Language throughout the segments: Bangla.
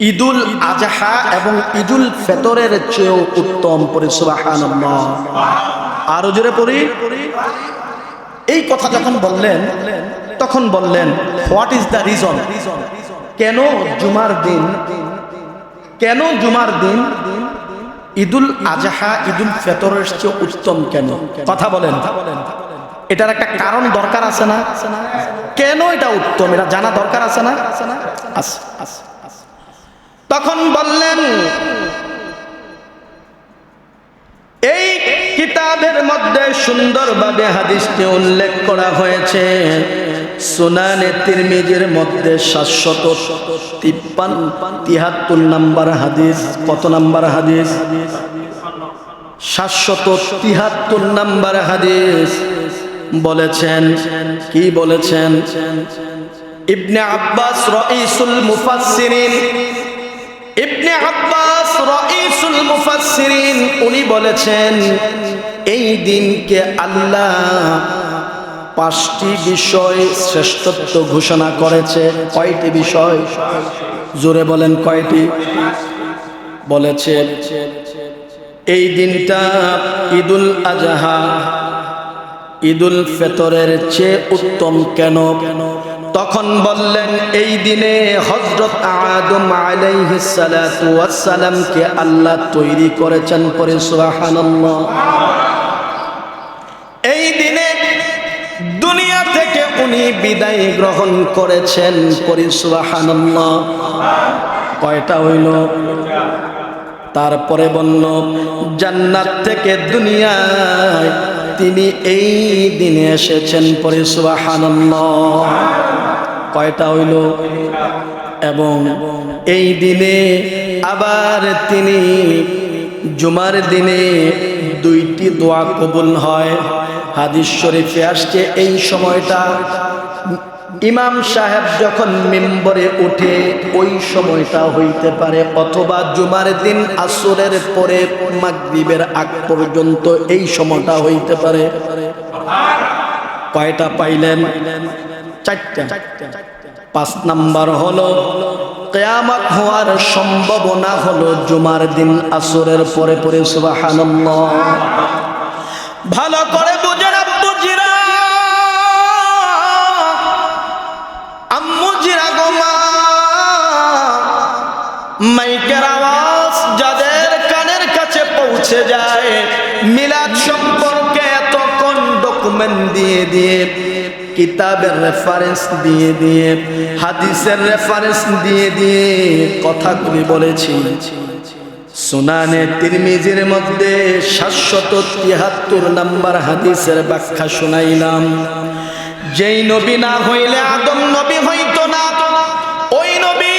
ঈদুল আজহা এবং ঈদুল ফেতরের চেয়েও উত্তম পরিসুবাহান আরও জোরে পড়ি? এই কথা যখন বললেন, তখন বললেন হোয়াট ইজ দ্য রিজন কেন জুমার দিন, কেন জুমার দিন ঈদুল আজহা, ঈদুল ফেতরের চেয়ে উত্তম কেন? কথা বলেন। এটার একটা কারণ দরকার আছে না? কেন এটা উত্তম? এটা জানা দরকার আছে না? আছে আছে তখন বললেন, এই কিতাবের মধ্যে সুন্দরভাবে হাদিসটি উল্লেখ করা হয়েছে। সুনানে তিরমিজির মধ্যে সাতশত তিপ্পান তিহাত্তর নাম্বার হাদিস, কত নাম্বার হাদিস? সাতশত তিহাত্তর নাম্বার হাদিস বলেছেন, কি বলেছেন? ইবনে আব্বাস রাইসুল মুফাসসিরিন ইবনে আব্বাস রাইসুল মুফাসসিরিন, উনি বলেছেন, এই দিনকে আল্লাহ পাঁচটি বিষয় শ্রেষ্ঠত্ব ঘোষণা করেছে। কয়টি বিষয়? জোরে বলেন কয়টি? বলেছে, এই দিনটা ঈদুল আজহা, ঈদুল ফেতরের চেয়ে উত্তম কেন? তখন বললেন, এই দিনে হজরত আদম আলাইহিসালামকে আল্লাহ তৈরি করেছেন পরে, সুবহানাল্লাহ। এই দিনে দুনিয়া থেকে উনি বিদায় গ্রহণ করেছেন পরে, সুবহানাল্লাহ। কয়টা হইল? তারপরে বলল, জান্নাত থেকে দুনিয়ায় তিনি এই দিনে এসেছেন পরে, সুবহানাল্লাহ। কয়টা হইল? এবং এই দিনে আবার তিনি জুমার দিনে দুইটি দোয়া কবুল হয়। হাদিস শরীফে আসছে এই সময়টা। ইমাম সাহেব যখন মেম্বরে উঠে ওই সময়টা হইতে পারে, অথবা জুমার দিন আসরের পরে মাগরিবের আগ পর্যন্ত এই সময়টা হইতে পারে। কয়টা পাইলেন? চারটা। পাঁচ নাম্বার হলো, কেয়ামত হওয়ার সম্ভাবনা হলো জুমার দিন আসরের পরে পরে, সুবহানাল্লাহ। ভালো করে আম্মুজিরা গো মা, মাইকের আওয়াজ যাদের কানের কাছে পৌঁছে যায় সম্পর্কে ডকুমেন্ট দিয়ে দিয়ে কিতাবের রেফারেন্স দিয়ে দিয়ে, হাদিসের রেফারেন্স দিয়ে দিয়ে কথাগুলি বলেছি। সুনানে তিরমিজির মধ্যে সাতশত তিয়াত্তর নাম্বার হাদিসের ব্যাখ্যা শুনাইলাম। যেই নবী না হইলে আদম নবী হইতো না। ওই নবী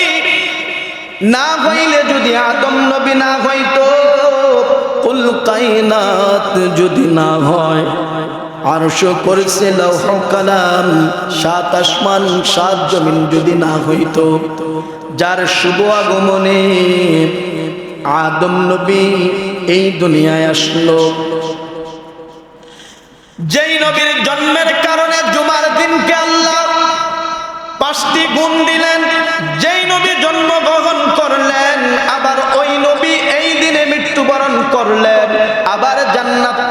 না হইলে যদি আদম নবী না হইতো, কুল কাইনাত যদি না হয়। আরশ করেছে লৌহ কালাম সাত আসমান, সাত জমিন যদি না হইতো। যার শুভ আগমনে আদম নবী এই দুনিয়ায় আসলো। যেই নবীর জন্মের কারণে জুমার দিনকে আল্লাহ পাঁচটি গুণ দিলেন। যেই নবী জন্মগ্রহণ করলেন, আবার ওই নবী এই দিনে মৃত্যুবরণ করলেন।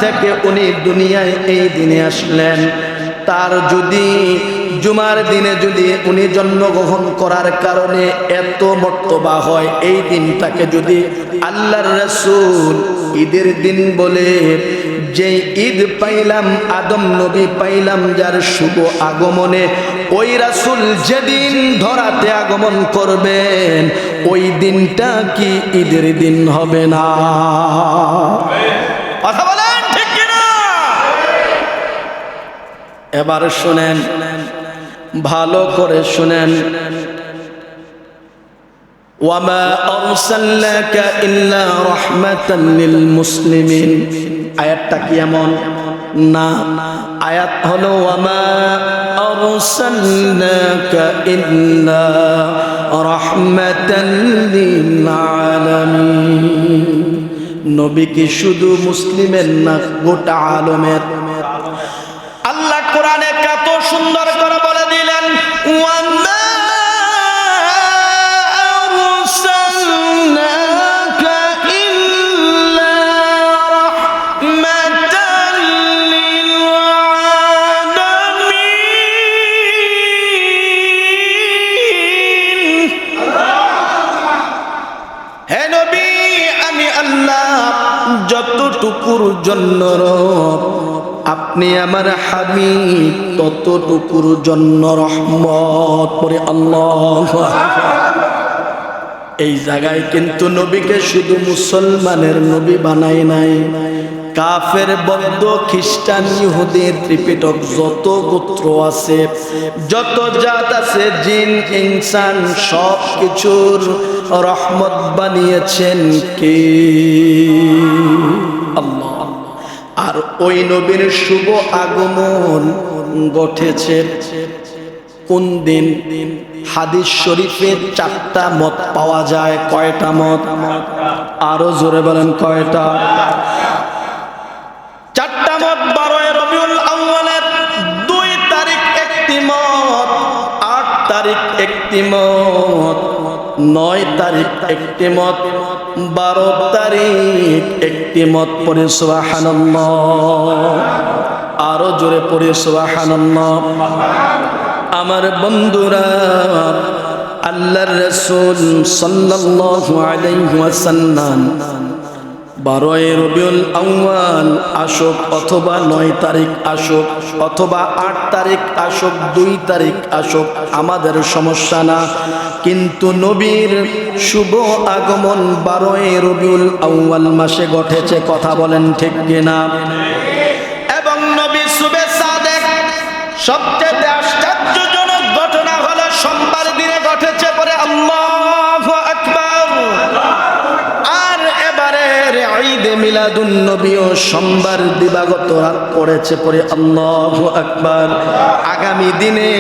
থেকে উনি দুনিয়ায় এই দিনে আসলেন। তার যদি জুমার দিনে যদি উনি জন্মগ্রহণ করার কারণে এত মর্তবা হয়, এই দিনটাকে যদি আল্লাহর রসুল ঈদের দিন বলে, যে ঈদ পাইলাম, আদম নবী পাইলাম যার শুভ আগমনে, ওই রাসুল যেদিন ধরাতে আগমন করবেন, ওই দিনটা কি ঈদের দিন হবে না? কথা বলেন ঠিক কিনা এবার শুনেন, ভালো করে শুনেন। ওয়ামা আরসালনাকা ইল্লা রাহমাতাল লিল মুসলিমিন। আয়াতটা কি এমন? না। আয়াত হলো, ওয়ামা আরসালনাকা ইল্লা রাহমাতাল লিল আলামিন। নবী কি শুধু মুসলিমের না, গোটা আলমের? যতটুকুর জন্য আপনি আমার হাবিব, ততটুকুর জন্য রহমত। করে আল্লাহ এই জায়গায় কিন্তু নবীকে শুধু মুসলমানের নবী বানাই নাই। কাফের বদ্ধ খ্রিস্টান ইহুদের ত্রিপিটক যত গোত্র আছে, যত জাত আছে, জিন, ইনসান, সব কিছুর রহমত বানিয়েছেন কে? আর ওই নবীর শুভ আগমন ঘটেছে কোন দিন? হাদিস শরীফের চারটা মত পাওয়া যায়, কয়টা মত? আরও জোরে বলেন কয়টা? তারিখ একটি মত, নয় তারিখ একটি মত, বারো তারিখ একটি মত পরে সুবহানাল্লাহ। আরও জোরে পড়ে সুবহানাল্লাহ। আমার বন্ধুরা, আল্লাহর রসুল সাল্লাল্লাহু আলাইহি ওয়াসাল্লাম বারোই রবিউল আউয়াল আসুক অথবা নয় তারিখ আসুক অথবা আট তারিখ আসুক, দুই তারিখ আসুক, আমাদের সমস্যা না। কিন্তু নবীর শুভ আগমন বারোই রবিউল আউয়াল মাসে ঘটেছে, কথা বলেন ঠিক কিনা? এবং নবী শুভে সাদেক সবচেয়ে আশ্চর্যজনক ঘটনা হলো, সোমবার দিনে ঘটেছে পরে আল্লাহু আকবার আর এবারের ঈদে মিলাদুন নবীও সোমবার দিবাগত রাত পড়েছে পরে আল্লাহু আকবার। আগামী দিনে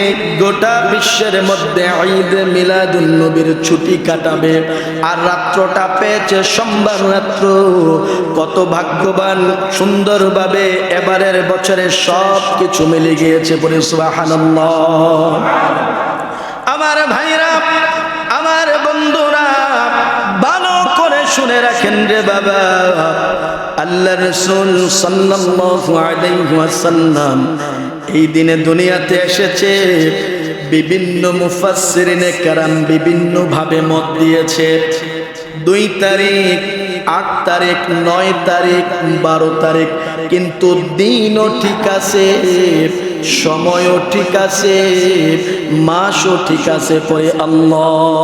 গোটা বিশ্বের মধ্যে ঈদ মিলাদুন নবীর ছুটি কাটাবে। আর রাত্রটা পেয়েছে সোমবার রাত্র। কত ভাগ্যবান, সুন্দরভাবে এবারের বছরে সব কিছু মিলে গিয়েছে পরে সুবহানাল্লাহ। আমার ভাইরা, আমার বন্ধুরা, ভালো করে শুনে রাখেন রে বাবা। আল্লাহ রসুল ওয়াসাল্লাম এই দিনে দুনিয়াতে এসেছে, বিভিন্ন মুফাসসিরিনে কারাম বিভিন্ন ভাবে মত দিয়েছে। দুই তারিখ, আট তারিখ, নয় তারিখ, বারো তারিখ, কিন্তু দিনও ঠিক আছে, সময়ও ঠিক আছে, মাসও ঠিক আছে পরে আল্লাহ